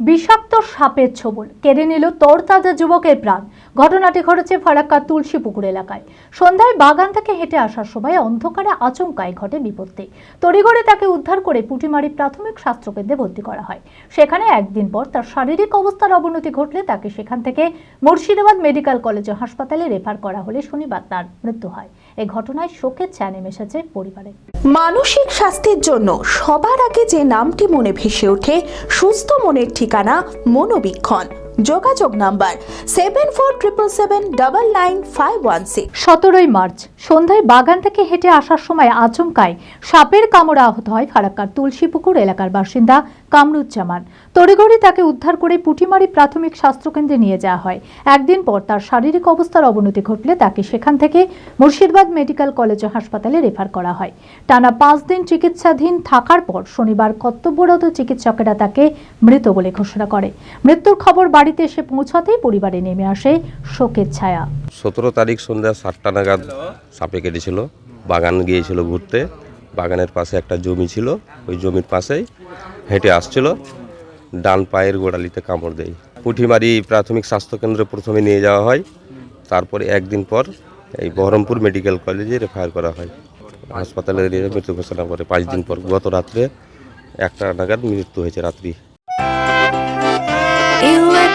বিষাক্ত সাপের ছোবল কেড়ে নিল তরতাজা যুবকের প্রাণ। ঘটনাটি ঘটেছে ফারাক্কা তুলসীপুকুর এলাকায়। সন্ধ্যায় বাগান থেকে হেঁটে আসার সময় অন্ধকারে আচমকায় ঘটে বিপত্তি। তড়িঘড়ি তাকে উদ্ধার করে পুটিমারি প্রাথমিক স্বাস্থ্যকেন্দ্রে ভর্তি করা হয়। সেখানে একদিন পর তার শারীরিক অবস্থার অবনতি ঘটলে তাকে সেখান থেকে মুর্শিদাবাদ মেডিকেল কলেজ হাসপাতালে রেফার করা হলে শনিবার তার মৃত্যু হয়। এই ঘটনায় শোকের ছায়া নেমে এসেছে পরিবারে। মানসিক স্বাস্থ্যের জন্য সবার আগে যে নামটি মনে ভেসে ওঠে, সুস্থ মনের ঠিকানা মনোবীক্ষণ। যোগাযোগ number seven four triple seven double nine five one six সতেরোই মার্চ, সন্ধ্যায় বাগান থেকে হেঁটে আসার সময় আচমকায় সাপের কামড়ে আহত হয় ফারাক্কার তুলসীপুকুর এলাকার বাসিন্দা কামরুজ্জামান। তড়িঘড়ি তাকে উদ্ধার করে পুটিমারি প্রাথমিক স্বাস্থ্যকেন্দ্রে নিয়ে যাওয়া হয়। একদিন পর তার শারীরিক অবস্থার অবনতি ঘটলে তাকে সেখান থেকে মুর্শিদাবাদ মেডিকেল কলেজ ও হাসপাতালে রেফার করা হয়। টানা পাঁচ দিন চিকিৎসাধীন থাকার পর শনিবার কর্তব্যরত চিকিৎসকেরা তাকে মৃত বলে ঘোষণা করে। মৃত্যুর খবর বাড়িতে এসে পৌঁছাতেই পরিবারে নেমে আসে শোকের ছায়া। সতেরো তারিখ সন্ধ্যা সাতটা নাগাদ সাপে কেটেছিল। বাগান গিয়েছিল ঘুরতে। বাগানের পাশে একটা জমি ছিল। ওই জমির পাশেই হেঁটে আসছিল। ডান পায়ের গোড়ালিতে কামড় দেয়। পুঁঠিমারি প্রাথমিক স্বাস্থ্যকেন্দ্রে প্রথমে নিয়ে যাওয়া হয়। তারপরে একদিন পর এই বহরমপুর মেডিকেল কলেজে রেফার করা হয়। হাসপাতালে নিয়ে মৃত্যু ঘোষণা করে। পাঁচ দিন পর গত রাত্রে একটা নাগাদ মৃত্যু হয়েছে রাত্রি।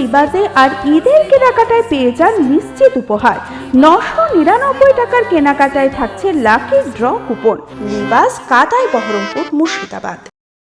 আসুন লিবাজে আর ঈদের কেনাকাটায় পেয়ে যান নিশ্চিত উপহার। নশো নিরানব্বই টাকার কেনাকাটায় থাকছে লাকি ড্র কুপন লিবাস কাতায় বহরমপুর মুর্শিদাবাদ।